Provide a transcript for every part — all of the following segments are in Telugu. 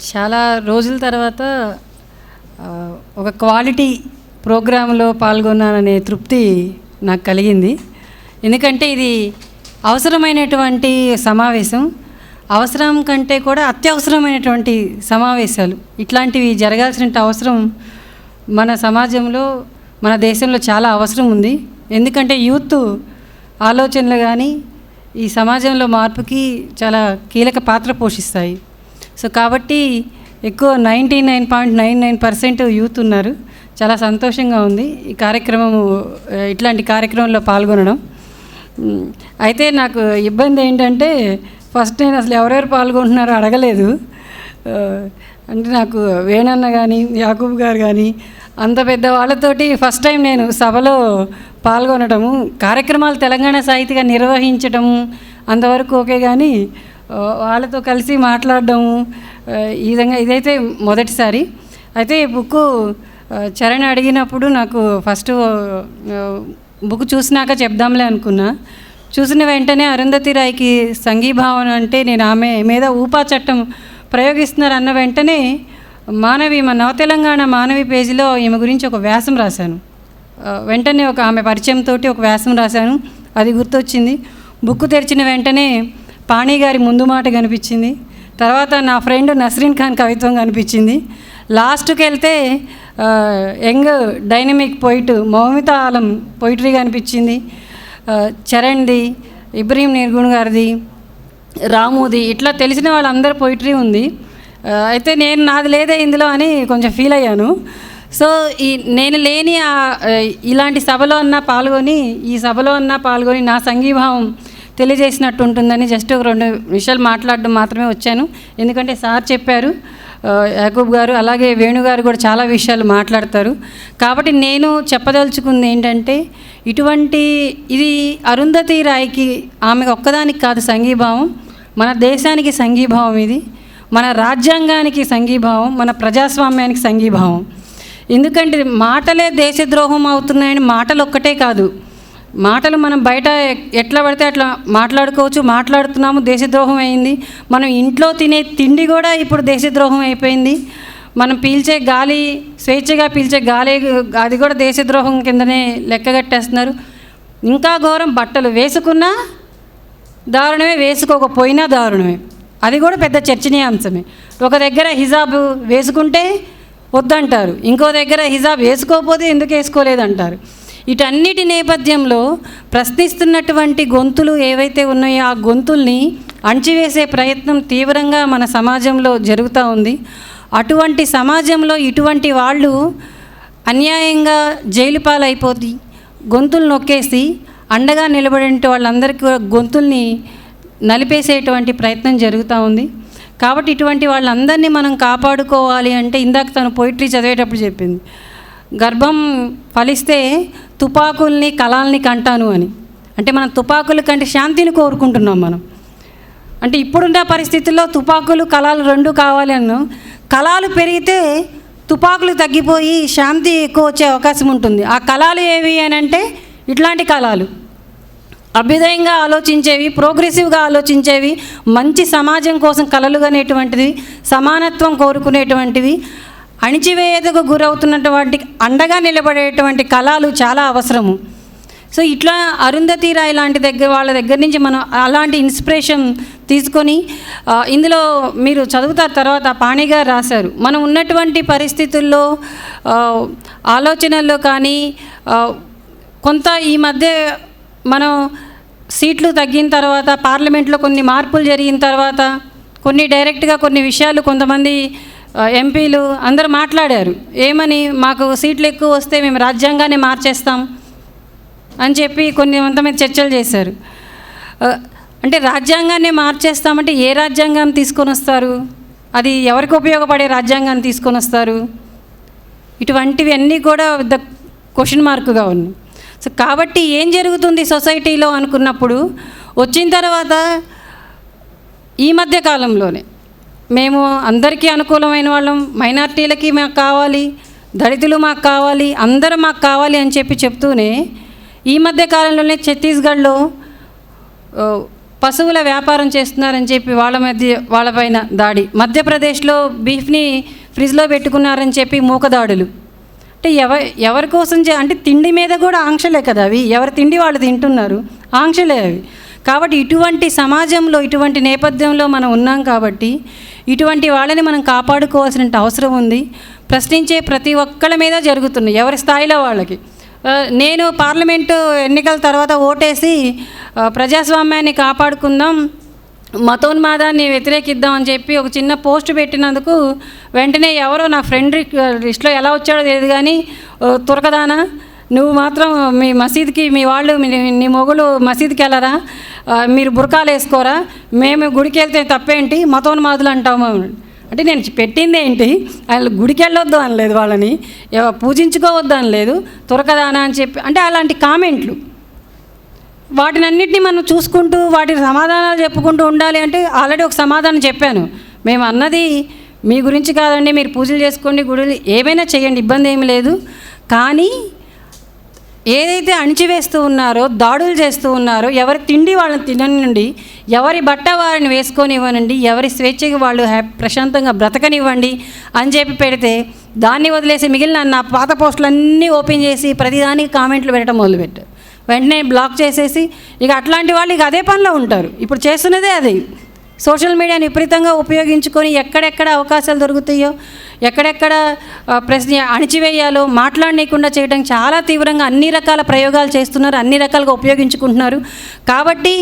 చాలా రోజుల తర్వాత ఒక క్వాలిటీ ప్రోగ్రాంలో పాల్గొన్నాననే తృప్తి నాకు కలిగింది. ఎందుకంటే ఇది అవసరమైనటువంటి సమావేశం. అవసరం కంటే కూడా అత్యవసరమైనటువంటి సమావేశాలు. ఇట్లాంటివి జరగాల్సిన అవసరం మన సమాజంలో మన దేశంలో చాలా అవసరం ఉంది. ఎందుకంటే యూత్ ఆలోచనలు కానీ ఈ సమాజంలో మార్పుకి చాలా కీలక పాత్ర పోషిస్తాయి. సో కాబట్టి ఎక్కువ ninety nine point nine nine percent youth ఉన్నారు. చాలా సంతోషంగా ఉంది. ఈ కార్యక్రమం ఇట్లాంటి కార్యక్రమంలో పాల్గొనడం. అయితే నాకు ఇబ్బంది ఏంటంటే ఫస్ట్ నేను అసలు ఎవరెవరు పాల్గొంటున్నారో అడగలేదు. అంటే నాకు వేణన్న కానీ యాకూబ్ గారు కానీ అంత పెద్ద వాళ్ళతోటి ఫస్ట్ టైం నేను సభలో పాల్గొనడము కార్యక్రమాలు తెలంగాణ సాహితీగా నిర్వహించడం అంతవరకు ఓకే కానీ వాళ్ళతో కలిసి మాట్లాడడం ఈ విధంగా ఇదైతే మొదటిసారి. అయితే ఈ బుక్ చరణ్ అడిగినప్పుడు నాకు ఫస్ట్ బుక్ చూసినాక చెప్దాంలే అనుకున్నా. చూసిన వెంటనే అరుంధతి రాయ్కి సంఘీభావన అంటే నేను ఆమె మీద ఊపా చట్టం ప్రయోగిస్తున్నారన్న వెంటనే మానవి మా నవ తెలంగాణ మానవి పేజీలో ఈమె గురించి ఒక వ్యాసం రాశాను. వెంటనే ఒక ఆమె పరిచయంతో ఒక వ్యాసం రాశాను. అది గుర్తొచ్చింది. బుక్ తెరిచిన వెంటనే పాణి గారి ముందు మాట కనిపించింది. తర్వాత నా ఫ్రెండ్ నస్రీన్ ఖాన్ కవిత్వం కనిపించింది. లాస్ట్కి వెళ్తే young dynamic poet Moumita Alam poetry కనిపించింది. చరణ్ది ఇబ్రహీం నిర్గుణ్ గారిది రాముది ఇట్లా తెలిసిన వాళ్ళందరి పొయిటరీ ఉంది. అయితే నేను నాది లేదే ఇందులో అని కొంచెం ఫీల్ అయ్యాను. సో ఈ నేను లేని ఇలాంటి సభలో అన్నా పాల్గొని ఈ సభలో అన్నా పాల్గొని నా సంఘీభావం తెలియజేసినట్టు ఉంటుందని జస్ట్ ఒక రెండు విషయాలు మాట్లాడడం మాత్రమే వచ్చాను. ఎందుకంటే సార్ చెప్పారు యాకూబ్ గారు అలాగే వేణు గారు కూడా చాలా విషయాలు మాట్లాడతారు. కాబట్టి నేను చెప్పదలుచుకుంది ఏంటంటే ఇటువంటి ఇది అరుంధతి రాయికి ఆమె ఒక్కదానికి కాదు సంఘీభావం. మన దేశానికి సంఘీభావం ఇది. మన రాజ్యాంగానికి సంఘీభావం. మన ప్రజాస్వామ్యానికి సంఘీభావం. ఎందుకంటే మాటలే దేశద్రోహం అవుతున్నాయని మాటలు ఒక్కటే కాదు. మాటలు మనం బయట ఎట్లా పడితే అట్లా మాట్లాడుకోవచ్చు మాట్లాడుతున్నాము దేశద్రోహం అయింది. మనం ఇంట్లో తినే తిండి కూడా ఇప్పుడు దేశద్రోహం అయిపోయింది. మనం పీల్చే గాలి స్వేచ్ఛగా పీల్చే గాలి అది కూడా దేశద్రోహం కిందనే లెక్కగట్టేస్తున్నారు ఇంకా ఘోరం బట్టలు వేసుకున్నా దారుణమే వేసుకోకపోయినా దారుణమే. అది కూడా పెద్ద చర్చనీయాంశమే ఒక దగ్గర హిజాబ్ వేసుకుంటే వద్దంటారు. ఇంకో దగ్గర హిజాబ్ వేసుకోకపోతే ఎందుకు వేసుకోలేదంటారు? వీటన్నిటి నేపథ్యంలో ప్రశ్నిస్తున్నటువంటి గొంతులు ఏవైతే ఉన్నాయో ఆ గొంతుల్ని అణచివేసే ప్రయత్నం తీవ్రంగా మన సమాజంలో జరుగుతూ ఉంది. అటువంటి సమాజంలో ఇటువంటి వాళ్ళు అన్యాయంగా జైలు పాలైపోయి గొంతులు నొక్కేసి అండగా నిలబడేటువంటి వాళ్ళందరికీ గొంతుల్ని నలిపేసేటువంటి ప్రయత్నం జరుగుతూ ఉంది. కాబట్టి ఇటువంటి వాళ్ళందరినీ మనం కాపాడుకోవాలి అంటే ఇందాక తను పోయిటరీ చదివేటప్పుడు చెప్పింది. గర్భం ఫలిస్తే తుపాకుల్ని కళాల్ని కంటాను అని. అంటే మనం తుపాకుల కంటే శాంతిని కోరుకుంటున్నాం మనం. అంటే ఇప్పుడున్న పరిస్థితుల్లో తుపాకులు కళాలు రెండు కావాలి అన్ను. కళాలు పెరిగితే తుపాకులు తగ్గిపోయి శాంతి ఎక్కువ వచ్చే అవకాశం ఉంటుంది. ఆ కళాలు ఏవి అని అంటే ఇట్లాంటి కళాలు. అభ్యుదయంగా ఆలోచించేవి ప్రోగ్రెసివ్గా ఆలోచించేవి మంచి సమాజం కోసం కళలు కలలుగనేటువంటిది సమానత్వం కోరుకునేటువంటివి అణిచివేయతకు గురవుతున్నటువంటి అండగా నిలబడేటువంటి కళలు చాలా అవసరము. సో ఇట్లా అరుంధతి రాయ్ లాంటి దగ్గర వాళ్ళ దగ్గర నుంచి మనం అలాంటి ఇన్స్పిరేషన్ తీసుకొని ఇందులో మీరు చదువుతారు తర్వాత పాణిగా రాశారు. మనం ఉన్నటువంటి పరిస్థితుల్లో ఆలోచనల్లో కానీ కొంత ఈ మధ్య మనం సీట్లు తగ్గిన తర్వాత పార్లమెంట్లో కొన్ని మార్పులు జరిగిన తర్వాత కొన్ని డైరెక్ట్గా కొన్ని విషయాలు కొంతమంది ఎంపీలు అందరూ మాట్లాడారు. ఏమని మాకు సీట్లు ఎక్కువ వస్తే మేము రాజ్యాంగాన్ని మార్చేస్తాం అని చెప్పి కొన్ని కొంతమంది చర్చలు చేశారు. అంటే రాజ్యాంగాన్ని మార్చేస్తామంటే ఏ రాజ్యాంగాన్ని తీసుకొని వస్తారు? అది ఎవరికి ఉపయోగపడే రాజ్యాంగాన్ని తీసుకొని వస్తారు? ఇటువంటివి అన్నీ కూడా ద క్వశ్చన్ మార్కుగా ఉన్నాయి. సో కాబట్టి ఏం జరుగుతుంది సొసైటీలో అనుకున్నప్పుడు వచ్చిన తర్వాత ఈ మధ్య కాలంలోనే మేము అందరికీ అనుకూలమైన వాళ్ళం. మైనార్టీలకి మాకు కావాలి దళితులు మాకు కావాలి అందరూ మాకు కావాలి అని చెప్పి చెప్తూనే ఈ మధ్య కాలంలోనే ఛత్తీస్గఢ్లో పశువుల వ్యాపారం చేస్తున్నారని చెప్పి వాళ్ళ మధ్య వాళ్ళపైన దాడి. మధ్యప్రదేశ్లో బీఫ్ని ఫ్రిడ్జ్లో పెట్టుకున్నారని చెప్పి మూకదాడులు. అంటే ఎవ ఎవరి కోసం చే అంటే తిండి మీద కూడా ఆంక్షలే కదా అవి. ఎవరి తిండి వాళ్ళు తింటున్నారు ఆంక్షలే అవి. కాబట్టి ఇటువంటి సమాజంలో ఇటువంటి నేపథ్యంలో మనం ఉన్నాం కాబట్టి ఇటువంటి వాళ్ళని మనం కాపాడుకోవాల్సిన అవసరం ఉంది. ప్రశ్నించే ప్రతి ఒక్కళ్ళ మీద జరుగుతుంది ఎవరి స్థాయిలో వాళ్ళకి? నేను పార్లమెంటు ఎన్నికల తర్వాత ఓటేసి ప్రజాస్వామ్యాన్ని కాపాడుకుందాం మతోన్మాదాన్ని వ్యతిరేకిద్దాం అని చెప్పి ఒక చిన్న పోస్ట్ పెట్టినందుకు వెంటనే ఎవరో నా ఫ్రెండ్ లిస్ట్లో ఎలా వచ్చాడో తెలియదు కానీ తురకదానా నువ్వు మాత్రం మీ మసీద్కి మీ వాళ్ళు మీ నీ మొగులు మసీద్కి వెళ్ళరా? మీరు బురకాలు వేసుకోరా? మేము గుడికి వెళ్తే తప్పేంటి? మతోన్మాదులు అంటాము అంటే నేను పెట్టింది ఏంటి? వాళ్ళు గుడికి వెళ్ళొద్దు అనలేదు వాళ్ళని. పూజించుకోవద్దు అనలేదు. తురకదానా అని చెప్పి అంటే అలాంటి కామెంట్లు. వాటిని అన్నింటినీ మనం చూసుకుంటూ వాటి సమాధానాలు చెప్పుకుంటూ ఉండాలి అంటే ఆల్రెడీ ఒక సమాధానం చెప్పాను. మేము అన్నది మీ గురించి కాదండి. మీరు పూజలు చేసుకోండి గుడులు ఏమైనా చేయండి ఇబ్బంది ఏమి లేదు. కానీ ఏదైతే అణిచివేస్తూ ఉన్నారో దాడులు చేస్తూ ఉన్నారో ఎవరి తిండి వాళ్ళని తిననివ్వండి ఎవరి బట్ట వారిని వేసుకొని ఇవ్వనండి ఎవరి స్వేచ్ఛకి వాళ్ళు ప్రశాంతంగా బ్రతకనివ్వండి అని చెప్పి పెడితే దాన్ని వదిలేసి మిగిలిన నా పాత పోస్టులన్నీ ఓపెన్ చేసి ప్రతిదానికి కామెంట్లు పెట్టడం మొదలుపెట్టు వెంటనే బ్లాక్ చేసేసి ఇక అట్లాంటి వాళ్ళు ఇక అదే పనిలో ఉంటారు. ఇప్పుడు చేస్తున్నదే అది. సోషల్ మీడియాని విపరీతంగా ఉపయోగించుకొని ఎక్కడెక్కడ అవకాశాలు దొరుకుతాయో ఎక్కడెక్కడ ప్రశ్న అణిచివేయాలో మాట్లాడనీయకుండా చేయడం చాలా తీవ్రంగా అన్ని రకాల ప్రయోగాలు చేస్తున్నారు అన్ని రకాలుగా ఉపయోగించుకుంటున్నారు. కాబట్టి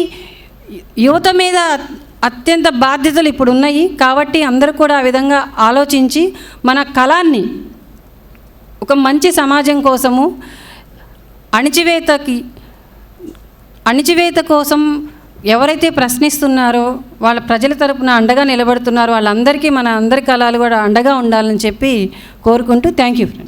యువత మీద అత్యంత బాధ్యతలు ఇప్పుడు ఉన్నాయి కాబట్టి అందరూ కూడా ఆ విధంగా ఆలోచించి మన కళాన్ని ఒక మంచి సమాజం కోసము అణిచివేతకి అణిచివేత కోసం ఎవరైతే ప్రశ్నిస్తున్నారో వాళ్ళ ప్రజల తరపున అండగా నిలబడుతున్నారో వాళ్ళందరికీ మన అందరి కళలు కూడా అండగా ఉండాలని చెప్పి కోరుకుంటూ థ్యాంక్ యూ. ఫ్రెండ్